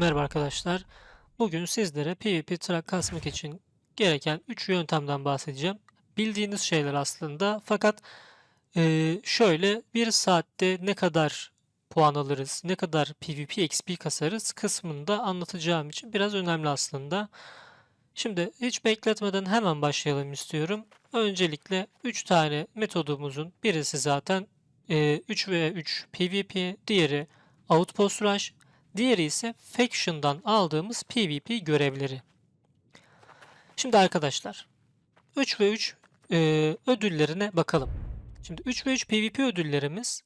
Merhaba arkadaşlar. Bugün sizlere PvP track kasmak için gereken 3 yöntemden bahsedeceğim. Bildiğiniz şeyler aslında fakat eee, şöyle bir saatte ne kadar puan alırız, ne kadar PvP XP kasarız kısmında anlatacağım için biraz önemli aslında. Şimdi hiç bekletmeden hemen başlayalım istiyorum. Öncelikle 3 tane metodumuzun birisi zaten eee 3 ve 3 PvP, diğeri Outpost Rush, Diğeri ise Faction'dan aldığımız PvP görevleri. Şimdi arkadaşlar 3 ve 3 e, ödüllerine bakalım. Şimdi 3 ve 3 PvP ödüllerimiz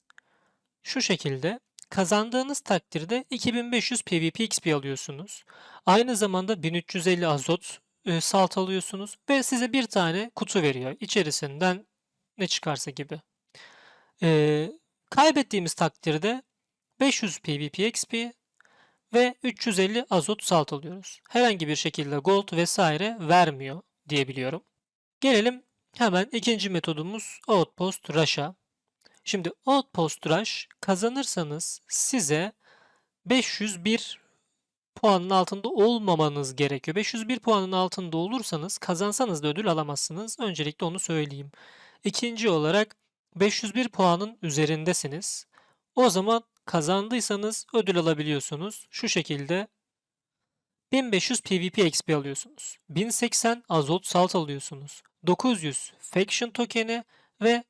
şu şekilde. Kazandığınız takdirde 2500 PvP XP alıyorsunuz. Aynı zamanda 1350 azot e, salt alıyorsunuz ve size bir tane kutu veriyor. İçerisinden ne çıkarsa gibi. E, kaybettiğimiz takdirde 500 PvP XP ve 350 azot salt alıyoruz. Herhangi bir şekilde gold vesaire vermiyor diyebiliyorum. Gelelim hemen ikinci metodumuz Outpost Rush'a. Şimdi Outpost Rush kazanırsanız size 501 puanın altında olmamanız gerekiyor. 501 puanın altında olursanız kazansanız da ödül alamazsınız. Öncelikle onu söyleyeyim. İkinci olarak 501 puanın üzerindesiniz. O zaman kazandıysanız ödül alabiliyorsunuz. Şu şekilde 1500 PvP XP alıyorsunuz. 1080 azot salt alıyorsunuz. 900 faction tokeni ve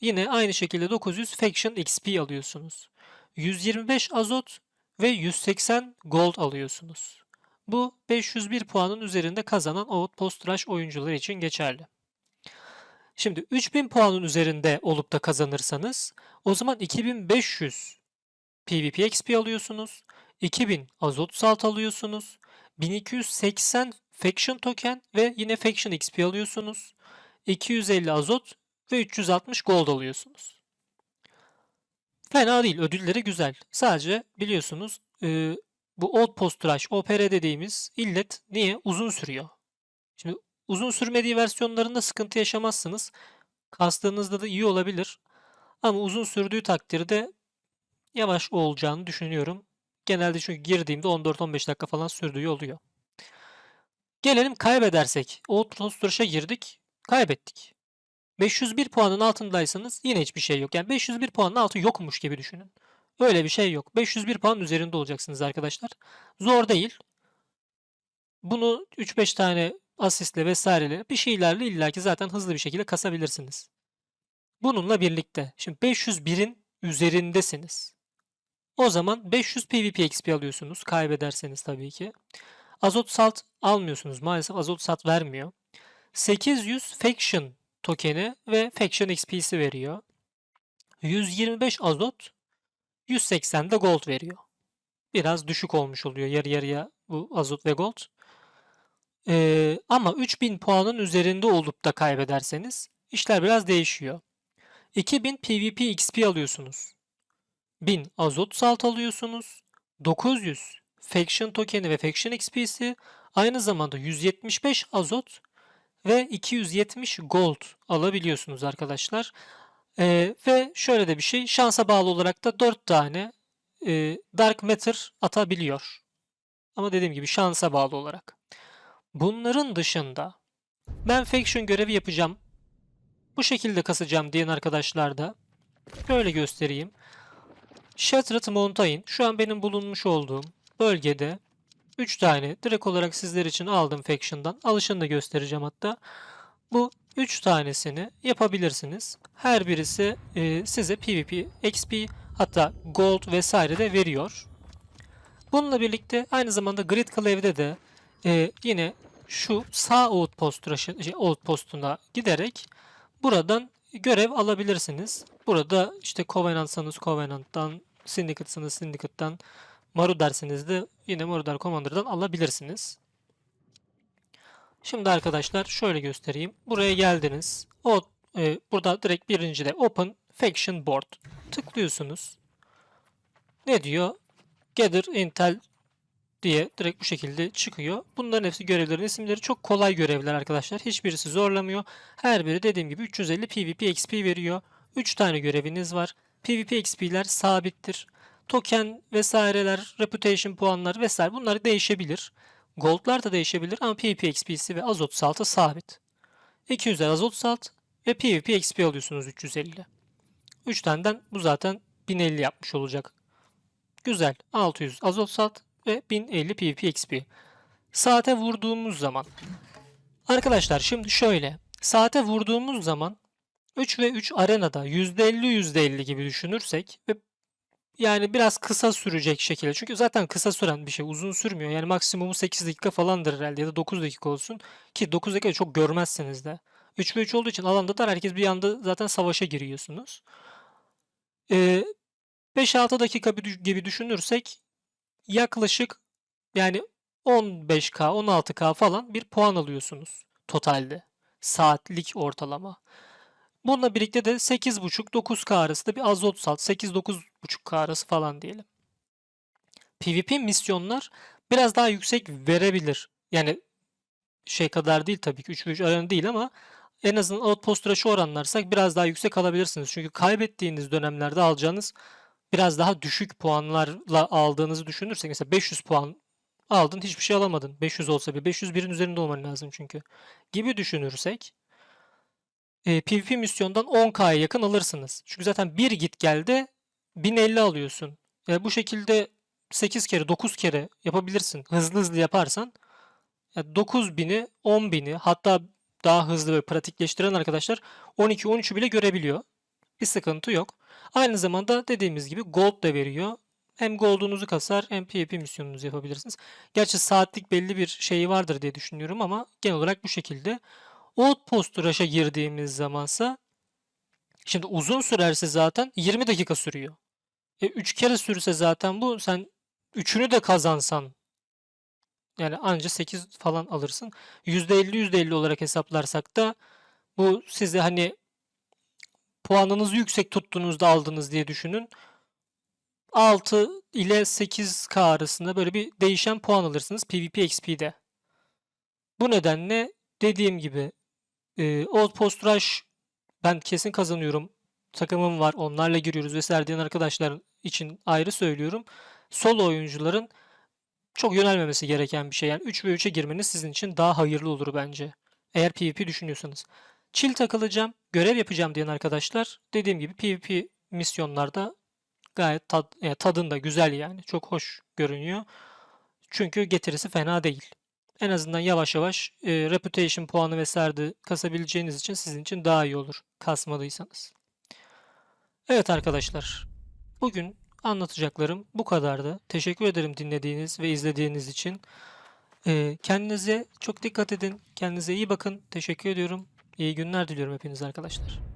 yine aynı şekilde 900 faction XP alıyorsunuz. 125 azot ve 180 gold alıyorsunuz. Bu 501 puanın üzerinde kazanan Outpost Rush oyuncuları için geçerli. Şimdi 3000 puanın üzerinde olup da kazanırsanız o zaman 2500 PvP XP alıyorsunuz. 2000 azot salt alıyorsunuz. 1280 faction token ve yine faction XP alıyorsunuz. 250 azot ve 360 gold alıyorsunuz. Fena değil. Ödülleri güzel. Sadece biliyorsunuz e, bu Old Post Rush, OPR dediğimiz illet niye? Uzun sürüyor. Şimdi uzun sürmediği versiyonlarında sıkıntı yaşamazsınız. Kastığınızda da iyi olabilir. Ama uzun sürdüğü takdirde yavaş olacağını düşünüyorum. Genelde çünkü girdiğimde 14-15 dakika falan sürdüğü oluyor. Gelelim kaybedersek. Post girdik. Kaybettik. 501 puanın altındaysanız yine hiçbir şey yok. Yani 501 puanın altı yokmuş gibi düşünün. Öyle bir şey yok. 501 puan üzerinde olacaksınız arkadaşlar. Zor değil. Bunu 3-5 tane asistle vesaireyle bir şeylerle illaki zaten hızlı bir şekilde kasabilirsiniz. Bununla birlikte şimdi 501'in üzerindesiniz. O zaman 500 PvP XP alıyorsunuz kaybederseniz tabii ki. Azot salt almıyorsunuz. Maalesef azot salt vermiyor. 800 faction tokeni ve faction XP'si veriyor. 125 azot 180 de gold veriyor. Biraz düşük olmuş oluyor yarı yarıya bu azot ve gold. Ee, ama 3000 puanın üzerinde olup da kaybederseniz işler biraz değişiyor. 2000 PvP XP alıyorsunuz. 1000 azot salt alıyorsunuz. 900 faction tokeni ve faction XP'si aynı zamanda 175 azot ve 270 gold alabiliyorsunuz arkadaşlar. Ee, ve şöyle de bir şey şansa bağlı olarak da 4 tane e, Dark Matter atabiliyor. Ama dediğim gibi şansa bağlı olarak. Bunların dışında ben faction görevi yapacağım. Bu şekilde kasacağım diyen arkadaşlar da böyle göstereyim. Shattered Mountain şu an benim bulunmuş olduğum bölgede 3 tane direkt olarak sizler için aldım Faction'dan. Alışını da göstereceğim hatta. Bu 3 tanesini yapabilirsiniz. Her birisi e, size PvP, XP hatta Gold vesaire de veriyor. Bununla birlikte aynı zamanda Grid Clave'de de e, yine şu sağ outpost, şey, outpostuna giderek buradan görev alabilirsiniz. Burada işte Covenant'sanız Covenant'tan, Syndicate'sanız Syndicate'dan, Maru derseniz de yine Marudar Commander'dan alabilirsiniz. Şimdi arkadaşlar şöyle göstereyim. Buraya geldiniz. O e, burada direkt birincide Open Faction Board tıklıyorsunuz. Ne diyor? Gather Intel diye direkt bu şekilde çıkıyor. Bunların hepsi görevlerin isimleri çok kolay görevler arkadaşlar. Hiçbirisi zorlamıyor. Her biri dediğim gibi 350 PvP XP veriyor. 3 tane göreviniz var. PvP XP'ler sabittir. token vesaireler, reputation puanlar vesaire bunlar değişebilir. Gold'lar da değişebilir ama PvP XP'si ve azot saltı sabit. 200 azot salt ve PvP XP alıyorsunuz 350. 3 taneden bu zaten 1050 yapmış olacak. Güzel. 600 azot salt ve 1050 PvP XP. Saate vurduğumuz zaman. Arkadaşlar şimdi şöyle. Saate vurduğumuz zaman 3 ve 3 arenada %50 %50 gibi düşünürsek ve yani biraz kısa sürecek şekilde. Çünkü zaten kısa süren bir şey. Uzun sürmüyor. Yani maksimumu 8 dakika falandır herhalde ya da 9 dakika olsun. Ki 9 dakika çok görmezsiniz de. 3 ve 3 olduğu için alanda da herkes bir anda zaten savaşa giriyorsunuz. Ee, 5-6 dakika gibi düşünürsek yaklaşık yani 15K, 16K falan bir puan alıyorsunuz totalde. Saatlik ortalama. Bununla birlikte de 8.5-9K arasında bir azot salt. 8-9.5K arası falan diyelim. PvP misyonlar biraz daha yüksek verebilir. Yani şey kadar değil tabii ki 3 ve 3 aranı değil ama en azından outpost rush'ı oranlarsak biraz daha yüksek alabilirsiniz. Çünkü kaybettiğiniz dönemlerde alacağınız biraz daha düşük puanlarla aldığınızı düşünürsek mesela 500 puan aldın hiçbir şey alamadın. 500 olsa bile 501'in üzerinde olman lazım çünkü. Gibi düşünürsek e, PvP misyondan 10K'ya yakın alırsınız. Çünkü zaten bir git gelde 1050 alıyorsun. E, bu şekilde 8 kere 9 kere yapabilirsin. Hızlı hızlı yaparsan ya 9000'i 10.000'i hatta daha hızlı ve pratikleştiren arkadaşlar 12-13'ü bile görebiliyor. Bir sıkıntı yok. Aynı zamanda dediğimiz gibi gold da veriyor. Hem goldunuzu kasar hem PvP misyonunuzu yapabilirsiniz. Gerçi saatlik belli bir şeyi vardır diye düşünüyorum ama genel olarak bu şekilde. Outpost Rush'a girdiğimiz zamansa şimdi uzun sürerse zaten 20 dakika sürüyor. E 3 kere sürse zaten bu sen üçünü de kazansan yani anca 8 falan alırsın. %50 %50 olarak hesaplarsak da bu size hani puanınızı yüksek tuttuğunuzda aldınız diye düşünün. 6 ile 8K arasında böyle bir değişen puan alırsınız PvP XP'de. Bu nedenle dediğim gibi e, Old Post Rush ben kesin kazanıyorum. Takımım var onlarla giriyoruz vesaire diyen arkadaşlar için ayrı söylüyorum. Solo oyuncuların çok yönelmemesi gereken bir şey. Yani 3 ve 3'e girmeniz sizin için daha hayırlı olur bence. Eğer PvP düşünüyorsanız. Chill takılacağım, görev yapacağım diyen arkadaşlar dediğim gibi PvP misyonlarda gayet tad, tadında güzel yani. Çok hoş görünüyor. Çünkü getirisi fena değil. En azından yavaş yavaş e, reputation puanı vesaire de kasabileceğiniz için sizin için daha iyi olur kasmadıysanız. Evet arkadaşlar. Bugün anlatacaklarım bu kadardı. Teşekkür ederim dinlediğiniz ve izlediğiniz için. E, kendinize çok dikkat edin. Kendinize iyi bakın. Teşekkür ediyorum. İyi günler diliyorum hepinize arkadaşlar.